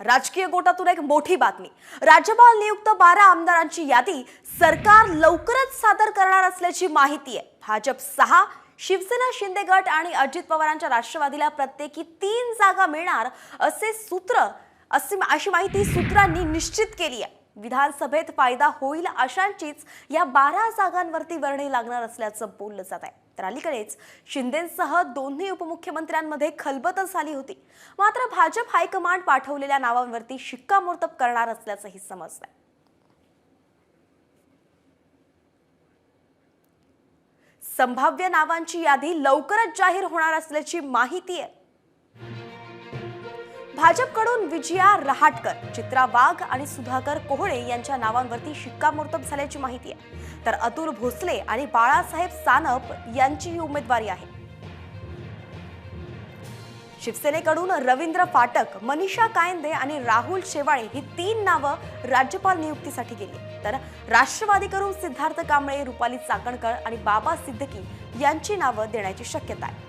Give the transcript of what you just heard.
राजकीय गोटातून एक मोठी बातमी. राज्यपाल नियुक्त बारा आमदारांची यादी सरकार लवकरच सादर करणार असल्याची माहिती आहे. भाजप सहा शिवसेना शिंदे गट आणि अजित पवारांच्या राष्ट्रवादीला प्रत्येकी तीन जागा मिळणार असे सूत्र अशी माहिती सूत्रांनी निश्चित केली आहे. विधानसभेत फायदा होईल अशांचीच या बारा जागांवरती वर्णी लागणार असल्याचं बोललं जात आहे. तर अलीकडेच शिंदेसह दोन्ही उपमुख्यमंत्र्यांमध्ये खलबतच झाली होती. मात्र भाजप हायकमांड पाठवलेल्या नावांवरती शिक्कामोर्तब करणार असल्याचंही समजलंय संभाव्य नावांची यादी लवकरच जाहीर होणार असल्याची माहिती आहे. भाजपकडून विजया रहाटकर चित्रा वाघ आणि सुधाकर कोहळे यांच्या नावांवरती शिक्कामोर्तब झाल्याची माहिती आहे. तर अतुल भोसले आणि बाळासाहेब सानप यांचीही उमेदवारी आहे. शिवसेनेकडून रवींद्र फाटक मनीषा कायंदे आणि राहुल शेवाळे ही तीन नावं राज्यपाल नियुक्तीसाठी गेली तर राष्ट्रवादीकडून सिद्धार्थ कांबळे रुपाली चाकणकर आणि बाबा सिद्दकी यांची नावं देण्याची शक्यता आहे.